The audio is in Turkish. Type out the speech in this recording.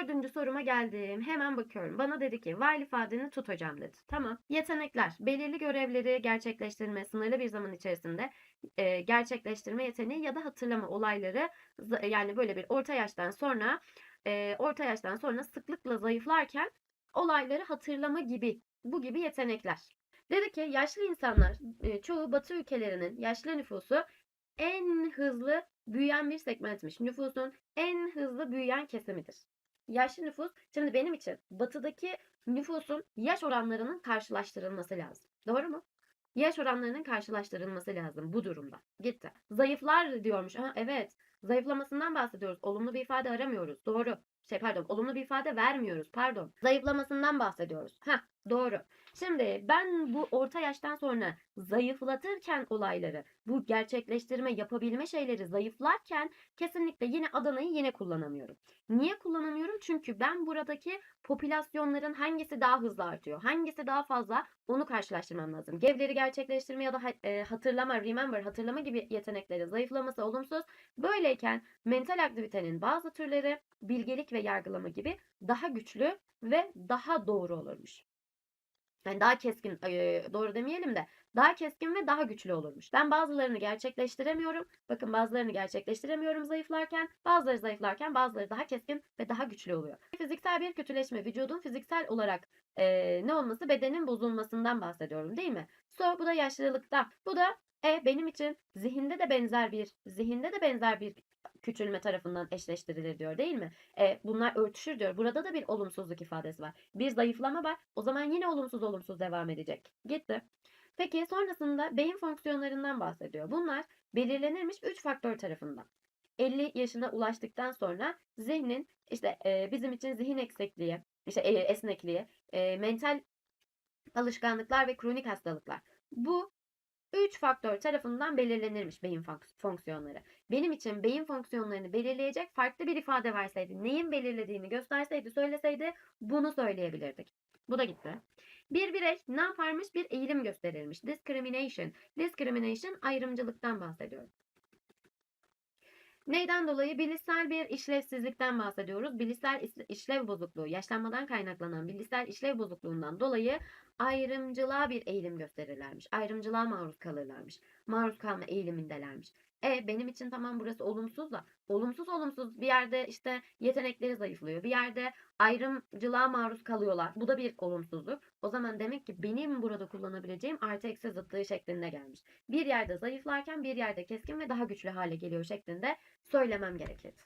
Dördüncü soruma geldim. Hemen bakıyorum. Bana dedi ki while ifadeni tut hocam dedi. Tamam. Yetenekler. Belirli görevleri gerçekleştirme, sınırlı bir zaman içerisinde e, gerçekleştirme yeteneği ya da hatırlama olayları yani böyle bir orta yaştan sonra e, orta yaştan sonra sıklıkla zayıflarken olayları hatırlama gibi bu gibi yetenekler. Dedi ki yaşlı insanlar e, çoğu batı ülkelerinin yaşlı nüfusu en hızlı büyüyen bir segmentmiş. Nüfusun en hızlı büyüyen kesimidir. Yaşlı nüfus şimdi benim için batıdaki nüfusun yaş oranlarının karşılaştırılması lazım. Doğru mu? Yaş oranlarının karşılaştırılması lazım bu durumda. Gitti. Zayıflar diyormuş. Ha, evet. Zayıflamasından bahsediyoruz. Olumlu bir ifade aramıyoruz. Doğru. Şey pardon. Olumlu bir ifade vermiyoruz. Pardon. Zayıflamasından bahsediyoruz. Ha, doğru. Şimdi ben bu orta yaştan sonra zayıflatırken olayları, bu gerçekleştirme, yapabilme şeyleri zayıflarken kesinlikle yine Adana'yı yine kullanamıyorum. Niye kullanamıyorum? Çünkü ben buradaki popülasyonların hangisi daha hızlı artıyor, hangisi daha fazla onu karşılaştırmam lazım. Gevleri gerçekleştirme ya da e, hatırlama, remember, hatırlama gibi yetenekleri zayıflaması olumsuz. Böyleyken mental aktivitenin bazı türleri bilgelik ve yargılama gibi daha güçlü ve daha doğru olurmuş. Yani daha keskin, doğru demeyelim de daha keskin ve daha güçlü olurmuş. Ben bazılarını gerçekleştiremiyorum. Bakın bazılarını gerçekleştiremiyorum zayıflarken. Bazıları zayıflarken bazıları daha keskin ve daha güçlü oluyor. Fiziksel bir kötüleşme, vücudun fiziksel olarak eee, ne olması? Bedenin bozulmasından bahsediyorum değil mi? So bu da yaşlılıkta. Bu da e, benim için zihinde de benzer bir zihinde de benzer bir küçülme tarafından eşleştirilir diyor değil mi? E, bunlar örtüşür diyor. Burada da bir olumsuzluk ifadesi var. Bir zayıflama var. O zaman yine olumsuz olumsuz devam edecek. Gitti. Peki sonrasında beyin fonksiyonlarından bahsediyor. Bunlar belirlenirmiş 3 faktör tarafından. 50 yaşına ulaştıktan sonra zihnin işte e, bizim için zihin eksikliği, işte e, esnekliği, e, mental alışkanlıklar ve kronik hastalıklar. Bu 3 faktör tarafından belirlenirmiş beyin fonks- fonksiyonları. Benim için beyin fonksiyonlarını belirleyecek farklı bir ifade verseydi, neyin belirlediğini gösterseydi, söyleseydi bunu söyleyebilirdik. Bu da gitti. Bir birey ne yaparmış? Bir eğilim gösterilmiş. Discrimination. Discrimination ayrımcılıktan bahsediyor. Neyden dolayı? Bilişsel bir işlevsizlikten bahsediyoruz. Bilişsel işlev bozukluğu, yaşlanmadan kaynaklanan bilişsel işlev bozukluğundan dolayı ayrımcılığa bir eğilim gösterirlermiş. Ayrımcılığa maruz kalırlarmış. Maruz kalma eğilimindelermiş. E benim için tamam burası olumsuz da olumsuz olumsuz bir yerde işte yetenekleri zayıflıyor. Bir yerde ayrımcılığa maruz kalıyorlar. Bu da bir olumsuzluk. O zaman demek ki benim burada kullanabileceğim artı eksi zıtlığı şeklinde gelmiş. Bir yerde zayıflarken bir yerde keskin ve daha güçlü hale geliyor şeklinde söylemem gerekirdi.